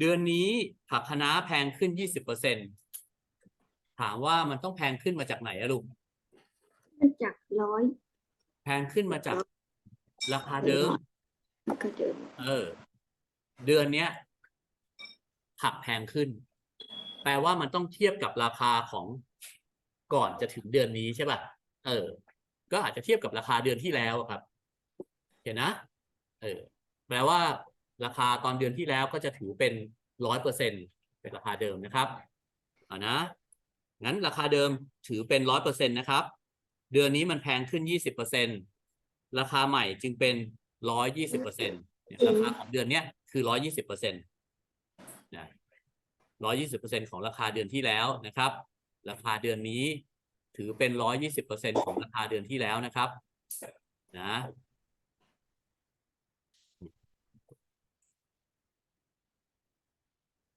เดือนนี้ผักคะน้าแพงขึ้นยี่สิบเปอร์เซ็นถามว่ามันต้องแพงขึ้นมาจากไหนอะลูกมันจากร้อยแพงขึ้นมาจากราคาเดิม ก็เดิมเออ เดือนเนี้ยผักแพงขึ้น แปลว่ามันต้องเทียบกับราคาของก่อนจะถึงเดือนนี้ใช่ป่ะ เออ ก็อาจจะเทียบกับราคาเดือนที่แล้วอะครับ เห็นนะ เออ แปลว่า ราคาตอนเดือนที่แล้วก็จะถือเป็นร้อยเปอร์เซ็นเป็นราคาเดิมนะครับอ่านะงั้นราคาเดิมถือเป็นร้อยเปอร์เซ็นนะครับ เดือนนี้มันแพงขึ้นยี่สิบเปอร์เซ็นราคาใหม่จึงเป็นร้อยยี่สิบเปอร์เซ็นราคาของเดือนเนี้ยคือร้อยยี่สิบเปอร์เซ็นต์นะร้อยยี่สิบเปอร์เซ็นของราคาเดือนที่แล้วนะครับ ราคาเดือนนี้ถือเป็นร้อยยี่สิบเปอร์เซ็นของราคาเดือนที่แล้วนะครับ นะ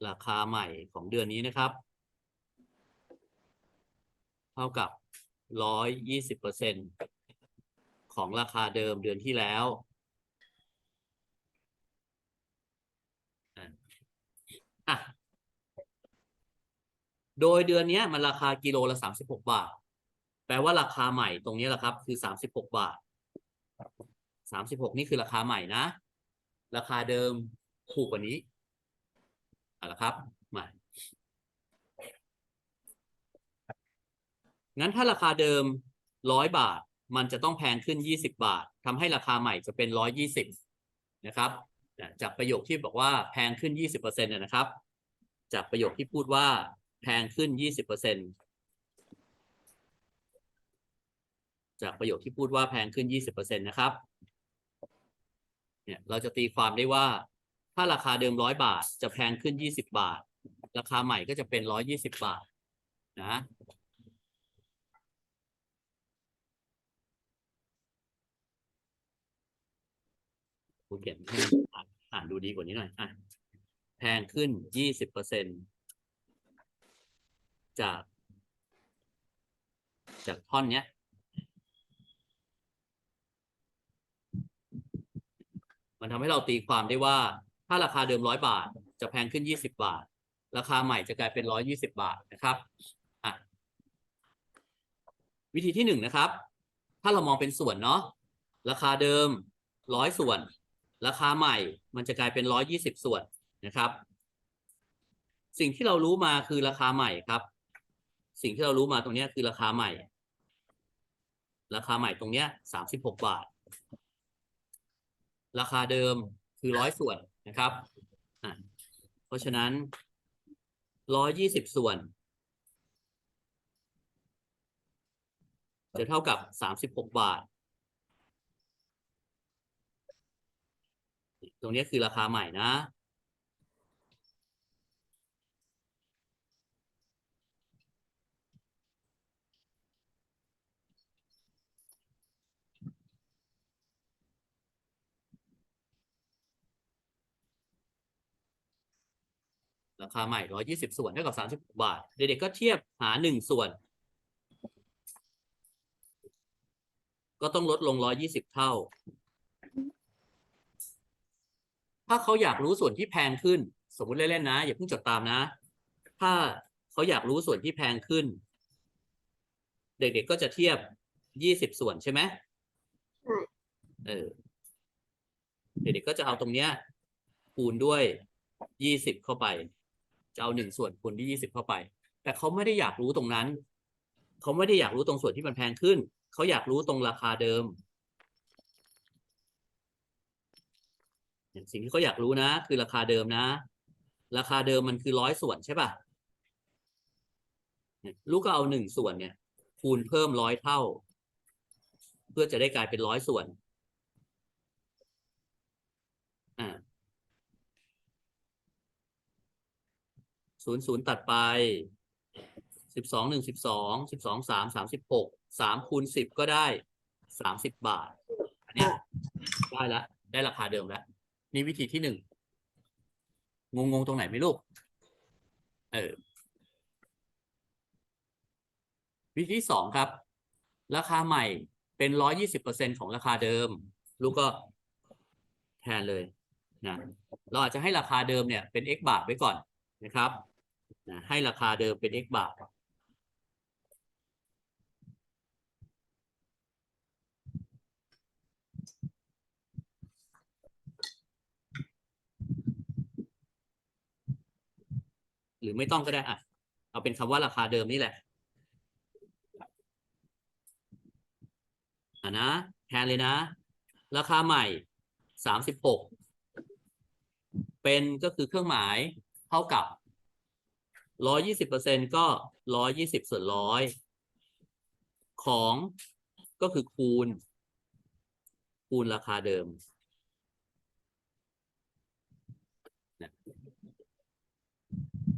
ราคาใหม่ของเดือนนี้นะครับ เท่ากับร้อยยี่สิบเปอร์เซ็นของราคาเดิมเดือนที่แล้ว โดยเดือนนี้มันราคากิโลละสามสิบหกบาท แปลว่าราคาใหม่ตรงนี้แหละครับ คือสามสิบหกบาทสามสิบหกนี่คือราคาใหม่นะ ราคาเดิมถูกกว่านี้ เอาละครับมางั้นถ้าราคาเดิมร้อยบาท มันจะต้องแพงขึ้นยี่สิบาททำให้ราคาใหม่จะเป็นร้อยยี่สิบนะครับ จากประโยคที่บอกว่าแพงขึ้นยี่สิบเปอร์เซ็นต์นะครับ จากประโยคที่พูดว่าแพงขึ้นยี่สิบเปอร์เซ็นต์จากประโยคที่พูดว่าแพงขึ้นยี่สิบเปอร์เซ็นต์นะครับ เนี่ยเราจะตีความได้ว่า ถ้าราคาเดิมร้อยบาท จะแพงขึ้นยี่สิบบาท ราคาใหม่ก็จะเป็นร้อยยี่สิบบาท นะคุณเขียนให้อ่านอ่านดูดีกว่านี้หน่อยอะแพงขึ้นยี่สิบเปอร์เซ็นจาก จากท่อนเนี้ยมันทำให้เราตีความได้ว่า ถ้าราคาเดิมร้อยบาท จะแพงขึ้นยี่สิบาท ราคาใหม่จะกลายเป็นร้อยี่สิบาทนะครับวิธีที่หนึ่งนะครับ ถ้าเรามองเป็นส่วนเนาะ ราคาเดิมร้อยส่วน ราคาใหม่ มันจะกลายเป็นร้อยี่สิบส่วนนะครับ สิ่งที่เรารู้มาคือราคาใหม่ครับ สิ่งที่เรารู้มาตรงนี้คือราคาใหม่ ราคาใหม่ตรงเนี้ยสามสิบหกบาท ราคาเดิมคือร้อยส่วน นะครับ เพราะฉะนั้นร้อยยี่สิบส่วน จะเท่ากับสามสิบหกบาท ตรงนี้คือราคาใหม่นะ ราคาใหม่ร้อยี่สิบส่วนเท่ากับสามสิบบาท เด็กๆก็เทียบหาหนึ่งส่วน ก็ต้องลดลงร้อยี่สิบเท่า ถ้าเขาอยากรู้ส่วนที่แพงขึ้น สมมติเล่นๆนะ อย่าเพิ่งจดตามนะ ถ้าเขาอยากรู้ส่วนที่แพงขึ้น เด็กๆก็จะเทียบยี่สิบส่วนใช่ไหมใช่เออเด็กๆก็จะเอาตรงเนี้ยคูณด้วยยี่สิบเข้าไป จะเอาหนึ่งส่วนคูณที่ยี่สิบเข้าไป แต่เขาไม่ได้อยากรู้ตรงนั้น เขาไม่ได้อยากรู้ตรงส่วนที่มันแพงขึ้น เขาอยากรู้ตรงราคาเดิม สิ่งที่เขาอยากรู้นะ คือราคาเดิมนะ ราคาเดิมมันคือร้อยส่วนใช่ป่ะเนี่ยลูกก็เอาหนึ่งส่วนเนี่ย คูณเพิ่มร้อยเท่า เพื่อจะได้กลายเป็นร้อยส่วน อ่า ศูนย์ศูนย์ตัดไปสิบสองหนึ่งสิบสองสิบสองสามสามสิบหกสามคูณสิบก็ได้สามสิบบาท อันเนี้ยได้ละได้ราคาเดิมแล้วนี่วิธีที่หนึ่งงงงตรงไหนไหมลูก เออ วิธีที่สองครับ ราคาใหม่เป็นร้อยี่สิบเปอร์เซ็นของราคาเดิม ลูกก็แทนเลยนะเราอาจจะให้ราคาเดิมเนี่ยเป็น x บาทไว้ก่อนนะครับ นะให้ราคาเดิมเป็น x บาทหรือไม่ต้องก็ได้อะ เอาเป็นคำว่าราคาเดิมนี่แหละอะนะแทนเลยนะ ราคาใหม่สามสิบหกเป็นก็คือเครื่องหมายเท่ากับ ร้อยี่สิบเปอร์เซ็นก็ร้อยยี่สิบส่วนร้อยของก็คือคูณ คูณราคาเดิม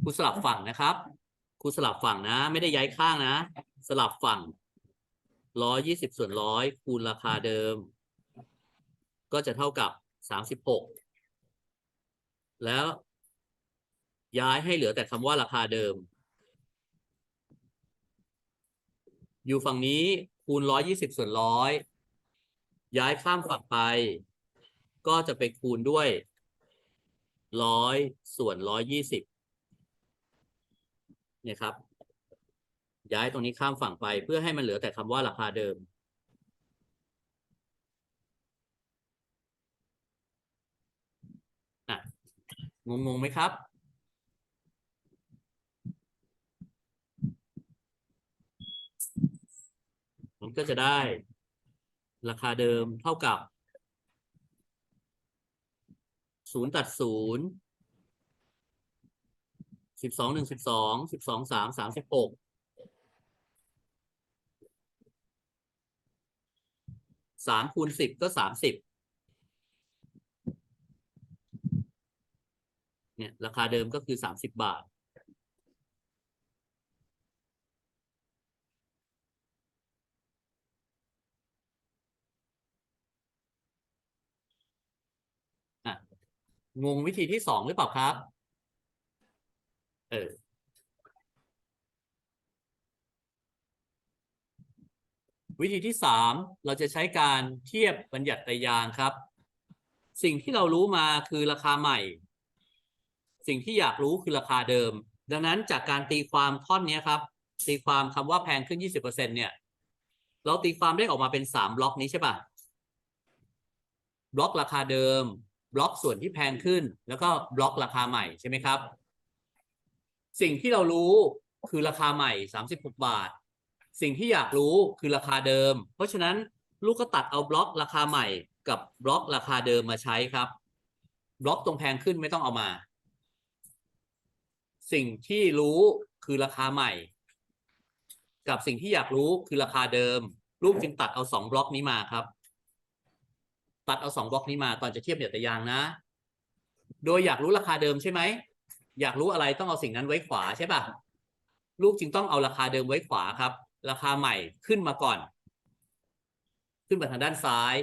ครูสลับฝั่งนะครับครูสลับฝั่งนะ ไม่ได้ย้ายข้างนะ สลับฝั่งร้อยยี่สิบส่วนร้อยคูณราคาเดิม ก็จะเท่ากับสามสิบหกแล้ว ย้ายให้เหลือแต่คำว่าราคาเดิม อยู่ฝั่งนี้คูณร้อยยี่สิบส่วนร้อยย้ายข้ามฝั่งไป ก็จะไปคูณด้วยร้อยส่วนร้อยยี่สิบเนี่ยครับ ย้ายตรงนี้ข้ามฝั่งไปเพื่อให้มันเหลือแต่คำว่าราคาเดิม งงงๆไหมครับ มันก็จะได้ราคาเดิมเท่ากับศูนย์ตัดศูนย์สิบสองหนึ่งสิบสองสิบสองสามสามสิบหกสามคูณสิบก็สามสิบเนี่ยราคาเดิมก็คือสามสิบบาท อะ งงวิธีที่สองหรือเปล่าครับ เออ วิธีที่สามเราจะใช้การเทียบบัญญัติไตรยางครับ สิ่งที่เรารู้มาคือราคาใหม่ สิ่งที่อยากรู้คือราคาเดิม ดังนั้นจากการตีความท่อนนี้ครับ ตีความคำว่าแพงขึ้น 20%เนี่ย เราตีความได้ออกมาเป็นสามบล็อกนี้ใช่ปะบล็อกราคาเดิม บล็อกส่วนที่แพงขึ้น แล้วก็บล็อกราคาใหม่ใช่ไหมครับ สิ่งที่เรารู้คือราคาใหม่ 36 บาท สิ่งที่อยากรู้คือราคาเดิม เพราะฉะนั้นลูกก็ตัดเอาบล็อกราคาใหม่กับบล็อกราคาเดิมมาใช้ครับ บล็อกตรงแพงขึ้นไม่ต้องเอามา สิ่งที่รู้คือราคาใหม่ กับสิ่งที่อยากรู้คือราคาเดิม ลูกจึงตัดเอาสองบล็อกนี้มาครับ ตัดเอาสองบล็อกนี้มาตอนจะเทียบเดียดยางนะ โดยอยากรู้ราคาเดิมใช่ไหม อยากรู้อะไรต้องเอาสิ่งนั้นไว้ขวาใช่ปะลูกจึงต้องเอาราคาเดิมไว้ขวาครับ ราคาใหม่ขึ้นมาก่อน ขึ้นมาทางด้านซ้าย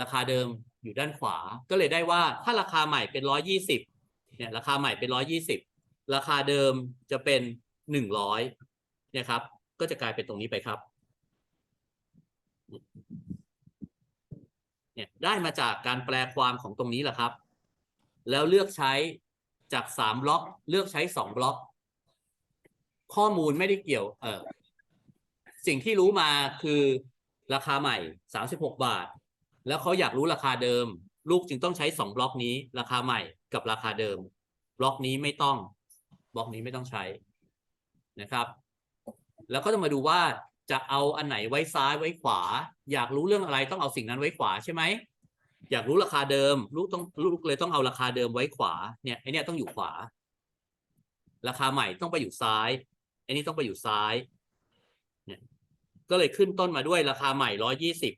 ราคาเดิมอยู่ด้านขวา ก็เลยได้ว่าถ้าราคาใหม่เป็นร้อยี่สิบเนี่ยราคาใหม่เป็นร้อยี่สิบราคาเดิมจะเป็นหนึ่งร้อยเนี่ยครับ ก็จะกลายเป็นตรงนี้ไปครับ เนี่ยได้มาจากการแปลความของตรงนี้แหละครับ แล้วเลือกใช้จากสามบล็อก เลือกใช้สองบล็อก ข้อมูลไม่ได้เกี่ยว เออสิ่งที่รู้มาคือราคาใหม่สามสิบหกบาท แล้วเขาอยากรู้ราคาเดิม ลูกจึงต้องใช้สองบล็อกนี้ ราคาใหม่กับราคาเดิม บล็อกนี้ไม่ต้อง บล็อกนี้ไม่ต้องใช้นะครับ แล้วก็จะมาดูว่า จะเอาอันไหนไว้ซ้ายไว้ขวา อยากรู้เรื่องอะไรต้องเอาสิ่งนั้นไว้ขวาใช่ไหมอยากรู้ราคาเดิม ลูกต้องลูกเลยต้องเอาราคาเดิมไว้ขวาเนี่ยไอเนี่ยต้องอยู่ขวา ราคาใหม่ต้องไปอยู่ซ้ายไอนี่ต้องไปอยู่ซ้ายเนี่ยก็เลยขึ้นต้นมาด้วยราคาใหม่ร้อยยี่สิบ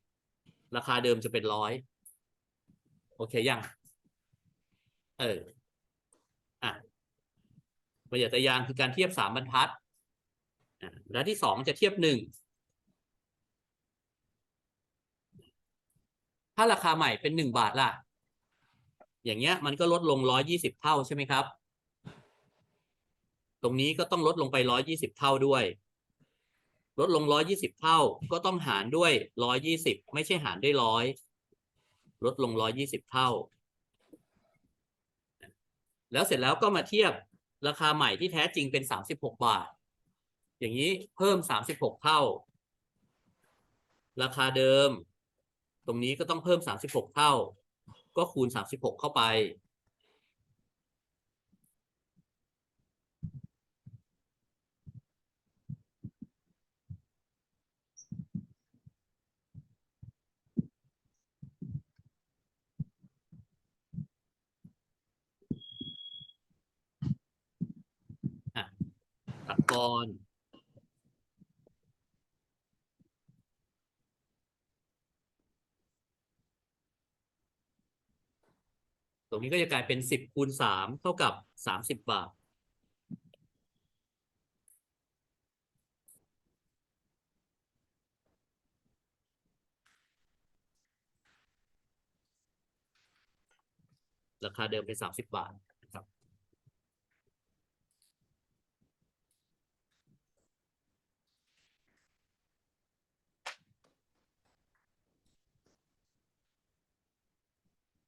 ราคาเดิมจะเป็นร้อยโอเคยังเอออะประหยัดยางคือการเทียบสามบรรทัดอ่าบรรทัดที่สองจะเทียบหนึ่ง ถ้าราคาใหม่เป็นหนึ่งบาทล่ะ อย่างเงี้ยมันก็ลดลงร้อยยี่สิบเท่าใช่ไหมครับ ตรงนี้ก็ต้องลดลงไปร้อยยี่สิบเท่าด้วย ลดลงร้อยยี่สิบเท่า ก็ต้องหารด้วยร้อยยี่สิบไม่ใช่หารด้วยร้อยลดลงร้อยยี่สิบเท่า แล้วเสร็จแล้วก็มาเทียบราคาใหม่ที่แท้จริงเป็นสามสิบหกบาท อย่างนี้เพิ่มสามสิบหกเท่า ราคาเดิม ตรงนี้ก็ต้องเพิ่มสามสิบหกเท่า ก็คูณสามสิบหกเข้าไปอะตัดก่อ ตรงนี้ก็จะกลายเป็นสิบคูณสามเท่ากับสามสิบบาท ราคาเดิมเป็นสามสิบบาท